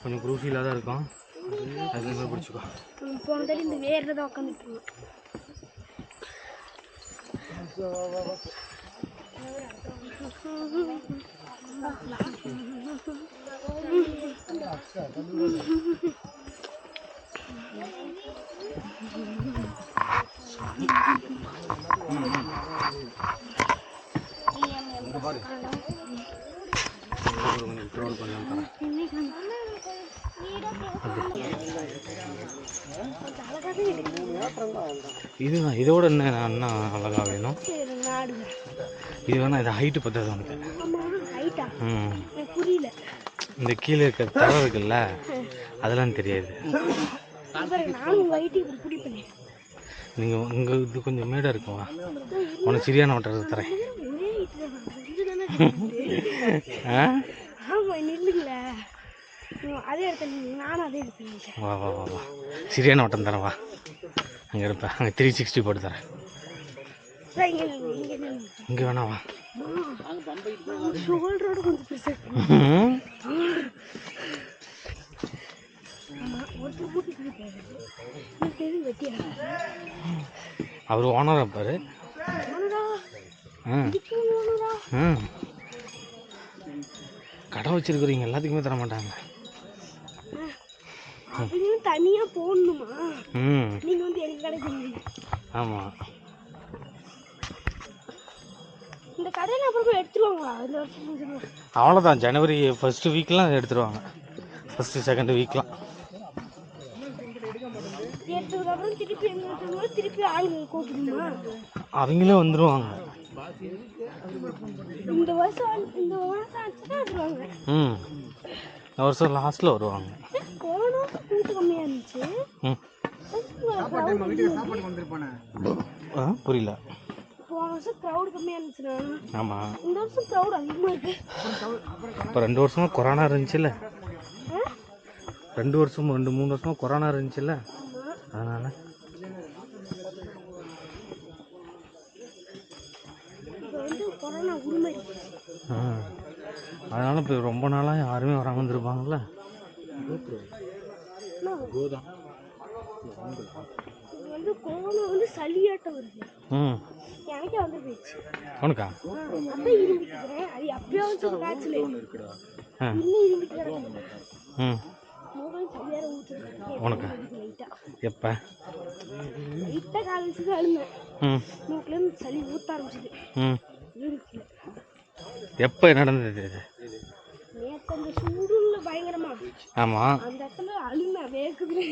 கொஞ்சம் குரூசியில் தான் இருக்கும். அது பிடிச்சிக்கோ. போன தடவை இந்த வேரில் தான் உட்காந்துட்டு கொஞ்சம் இதுதான் இதோட என்ன அண்ணா அழகா வேணும்? இது வேணா இது ஹைட்டு பத்தாது உனக்கு புரியல இந்த கீழே இருக்க தர இருக்குல்ல அதெல்லாம் தெரியாது. உங்க நீங்கள் உங்கள் இது கொஞ்சம் மேடாக இருக்குமா உனக்கு சரியான ஓட்டத்தை தரேன். ஆ ஆமா அதே இடத்துல நில்லுங்க, நானும் அதே இடத்துல நிற்கிறேன் வா வா வா வா. சரியான ஓட்டம் தரேன் வா. அங்கே இருப்பேன் அங்கே த்ரீ சிக்ஸ்டி போட்டு தரேன். இங்கே வேணா வா. ஷோல்டரோட கொஞ்சம் அவர் ஓனராக இருப்பார். கடை வச்சிருக்கிறீங்க எல்லாத்துக்குமே தர மாட்டாங்க அவங்களும் தனியா போடணுமா? ம். நீங்க வந்து எங்க கடைக்கு ஆமாம் இந்த கடையில அப்புறமா எடுத்துருவாங்களா? இந்த வருஷம் அவ்வளோதான் ஜனவரி ஃபஸ்ட்டு வீக்லாம் எடுத்துருவாங்க. ஃபஸ்ட்டு செகண்ட் வீக்லாம் அவங்களே வந்துடுவாங்க இந்த வருஷம் இந்த வருஷம் ம். இந்த வருஷம் லாஸ்ட்டில் வருவாங்க போன வருஷம் கூட்டு கம்மியா இருந்துச்சு ம் ஆ புரியல. ஆமாம் இப்போ ரெண்டு வருஷமா கொரோனா இருந்துச்சுல்ல? ரெண்டு வருஷம் ரெண்டு மூணு வருஷமா கொரோனா இருந்துச்சுல்ல? அதனால். அதனால இப்போ அதனால இப்போ ரொம்ப நாளாக யாருமே வராமல் இருந்திருப்பாங்கல்ல? இது வந்து கொரோனா வந்து சளியாட்டம் வருது. ம். எனக்கே வந்து போயிடுச்சு உனக்கா அப்போ இரும்பிக்கிறேன் அது எப்பயாவது ஆ. இன்னும் இரும்பிக்கிறேன் ம். சரியாக ஊற்றுறேன் உனக்கு? எப்போ? லைட்டாக கால் அழுந்தேன் ம். மூக்குலேருந்து சளி ஊற்ற ஆரம்பிச்சது. ம். எப்போ நடந்தது அந்த சூடுல பயங்கரமா. ஆமாம் அந்த இடத்துல அழுந்தேன் வேக்குது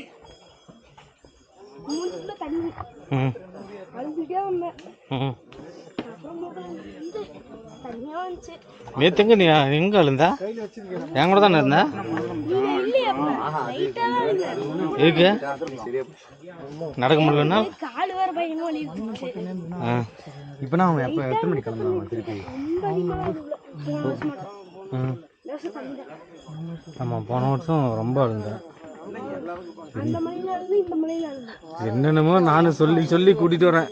நேற்றுங்க நீ எங்கே அழுந்தா? என் கூட தானே இருந்த? எதுக்கு? நடக்க முடியலன்னா? இப்போ நான் எப்போ எத்தனை மணிக்கு கிளம்புனாங்க திருப்பி? ரொம்ப அதிகமாக இல்லை போன வருஷம் மட்டும். ம். இந்த வருஷம் கம்மி தான் ஆமாம் போன வருஷம் ரொம்ப அழுந்தேன். என்னென்னமோ நானும் சொல்லி சொல்லி கூட்டிகிட்டு வரேன்.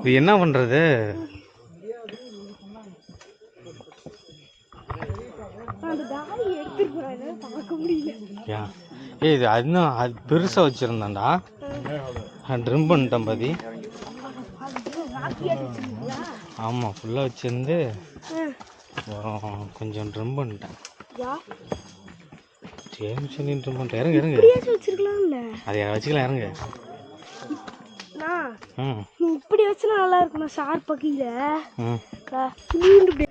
இது என்ன ஏன் ஏய் இது இன்னும் அது பெருசாக வச்சுருந்தான்டா. ட்ரிம் பண்ணிட்டேன் பாதி. ஆமாம் ஃபுல்லாக வச்சுருந்து. கொஞ்சம் ட்ரிம் பண்ணிட்டேன். யா? சரி சொல்லி ட்ரிம் பண்ணிட்டேன். இறங்கு இறங்கு. வச்சிருக்கலாம்ல. அதை வச்சுக்கலாம் இறங்கு. நீ இப்படி வச்சுனா நல்லா இருக்கும் ஷார்ப் கீழே. ம். நீண்டு இப்படி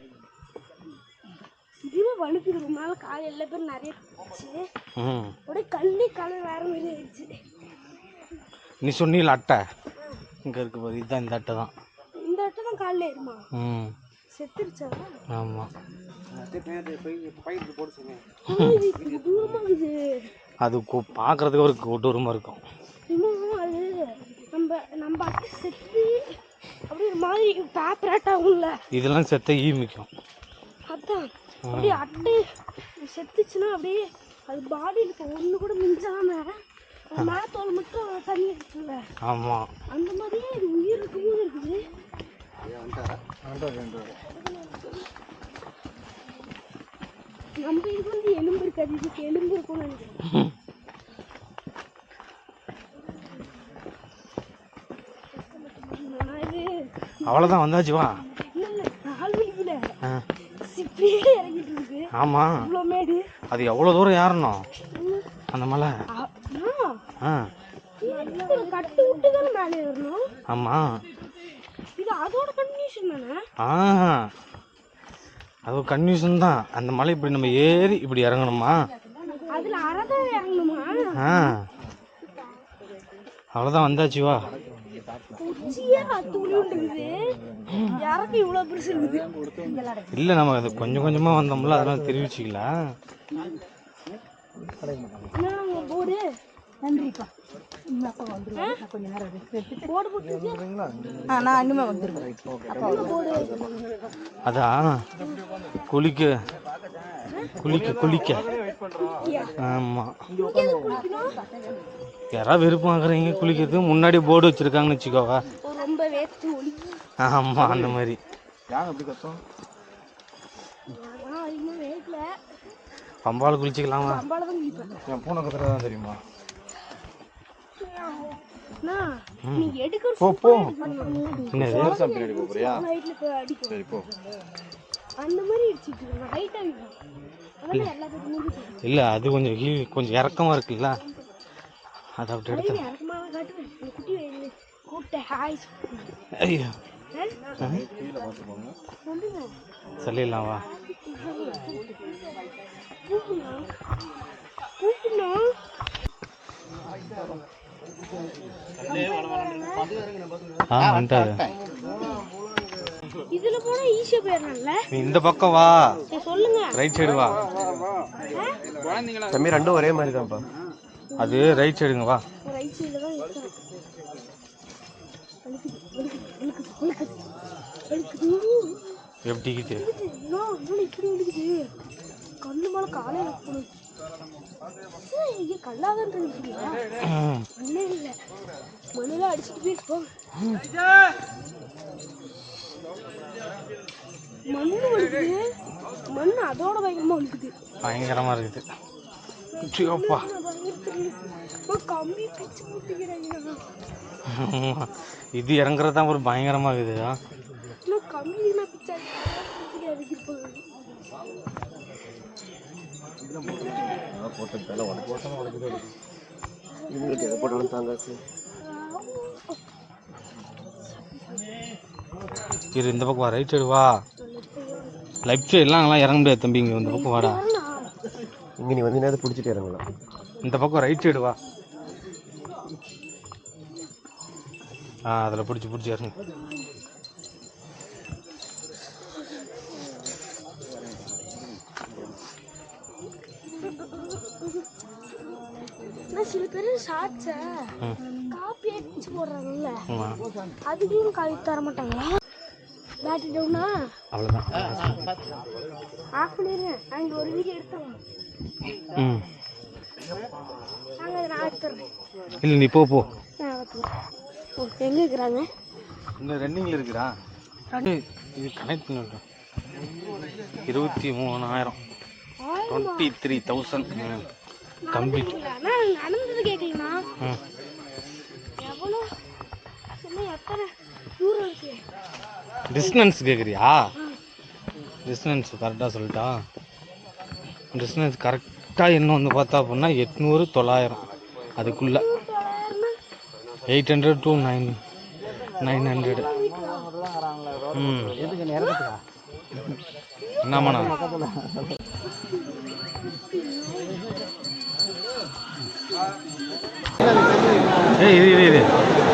இதுவே வலுக்குது ரொம்ப நாள் கால் எல்லா பேரும் நிறைய அப்படியே கல்லி கலர் வேற மாதிரி ஆயிடுச்சு. நீ சொன்னீல அட்டை. இங்கே இருக்கு பாரு இதுதான் இந்த அட்டை தான் இந்த இடத்துல தான் காலில் ஏறுமா? ம். செத்துருச்சா ஆமாம் அது பார்க்குறதுக்கு ஒரு கொடூரமாக இருக்கும். அது. நம்ம நம்ம செத்து அப்படியே ஒரு மாதிரி பேப்பராட் ஆகும்ல. இதெல்லாம் செத்த ஈ மிக்கும். அதான். அப்படியே அட்டை செத்துச்சுன்னா அப்படியே அது பாடியில் இப்போ ஒன்று கூட மிஞ்சாம மேத்தோல் மட்டும் தண்ணி இருக்குல்ல ஆமாம் அந்த மாதிரியே இது உயிர் இருக்கும்போது இருக்குது. நம்ம இதுக்கு வந்து எலும்பு இருக்காது இதுக்கு எலும்பு இருக்கும்னு நினைக்கிறேன் நான் இது அவ்வளோதான் வந்தாச்சு வா. இல்ல, இல்ல, கால் வலிக்கல ஆ. சிப்பியே இறங்கிட்டு இருக்கு ஆமாம் இவ்வளோ மேடு அது எவ்வளோ தூரம் ஏறணும்? அந்த மலை. ஆ, ஆ, அதோட கண்டிஷன் தானே? ஆ அது கன்ஃபியூஷன் தான். அந்த மலை இப்படி நம்ம ஏறி இப்படி இறங்கணுமா? அதுல அறதான் இறங்கணுமா? ஆ. அவ்வளோதான் வந்தாச்சு வா. இல்லை நம்ம அது கொஞ்சம் கொஞ்சமாக வந்தோம்ல அதெல்லாம் தெரிவிச்சிக்கலாம் நான் இன்னுமே அதான் குளிக்க குளிக்க குளிக்க. ஆமாம் யாராவது விருப்பம் ஆகுறீங்க குளிக்கிறதுக்கு முன்னாடி போர்டு வச்சுருக்காங்கன்னு வச்சுக்கோவா ரொம்ப வேர்த்து ஒளி ஆமாம் அந்த மாதிரி. பம்பால் குளிச்சுக்கலாமா? பூனை கத்துறது தான் தெரியுமா? போ பின்னாடி போறியா? சரி அந்த மாதிரி இல்லை. அது கொஞ்சம் கீழ் கொஞ்சம் இறக்கமாக இருக்குல்ல? அதை அப்படி எடுத்து ஐயோ. சொல்லிடலாம் வா. இதுல போனா ஈஸியா போயிடலாம்ல நீ இந்த பக்கம் வா சொல்லுங்க ரைட் சைடு வா தம்பி ரெண்டும் ஒரே மாதிரி தான்ப்பா அது ரைட் சைடுங்க வா ரைட் சைடுல தான் வலிக்குது கண்ணு மேல காலையில இங்க கல்லாதான் இல்லை அடிச்சுட்டு வலிக்குது. மண் அதோட பயங்கரமாக இருக்குது. அப்பா. பிச்சு முட்டிக்கிறேன் ஆமா. இது இறங்குறது தான் ஒரு பயங்கரமாக இருக்குது. நான் பிச்சை போட்டு இவங்களுக்கு எதை போட்டாலும் தாங்காச்சு இரு இந்த பக்கம் வா ரைட் சைடு வா. லெஃப்ட் சைடுலாம் அங்கெல்லாம் இறங்க முடியாது தம்பி இங்கே இந்த பக்கம் வாடா. இங்கே நீ வந்து நேரத்தை பிடிச்சிட்டு இறங்கலாம். இந்த பக்கம் ரைட் சைடு வா. ஆ அதில் பிடிச்சி பிடிச்சி இறங்கு. நான் சில பேர் ஷார்ட்ஸை காப்பி அடிச்சு போடுறாங்கல்ல அதுக்கும் காப்பி தர மாட்டாங்களா? பேட்டரி டவுனா அவ்வளோதான் ஆஃப் பண்ணிடுறேன் நாங்கள் ஒரு வீடியோ எடுத்தோம் ம். நாங்கள் அதை நான் எடுத்துறேன் இல்லை நீ போ போ. எங்கே இருக்கிறாங்க? இன்னும் ரன்னிங்கில் இருக்குடா ஏய், இது கனெக்ட் பண்ணிருக்கோம் இருபத்தி மூணாயிரம். Twenty three thousand complete. அண்ணா நடந்தது கேட்கலண்ணா ம் எவ்வளோ? என்ன எத்தனை தூரம் இருக்கு? டிஸ்டன்ஸ் கேட்குறியா டிஸ்டன்ஸ் கரெக்டாக சொல்லிட்டா? டிஸ்டன்ஸ் கரெக்டாக என்ன வந்து பார்த்தா அப்படின்னா எட்நூறு தொள்ளாயிரம். அதுக்குள்ளே. Eight hundred to nine nine hundred. ம். என்னம்மாண்ணா ஏய் இது இது இது ஆ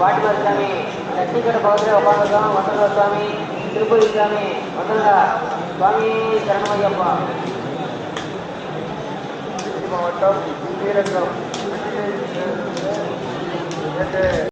பாட்டிமார் சாமி. சட்னி கடை பக்கத்தில் உட்காந்துருக்கோம் வசந்தா சுவாமி திருப்பதி சாமி. வசந்தா சுவாமி சரணமையப்பா மாவட்டம் ஸ்ரீரங்கம்.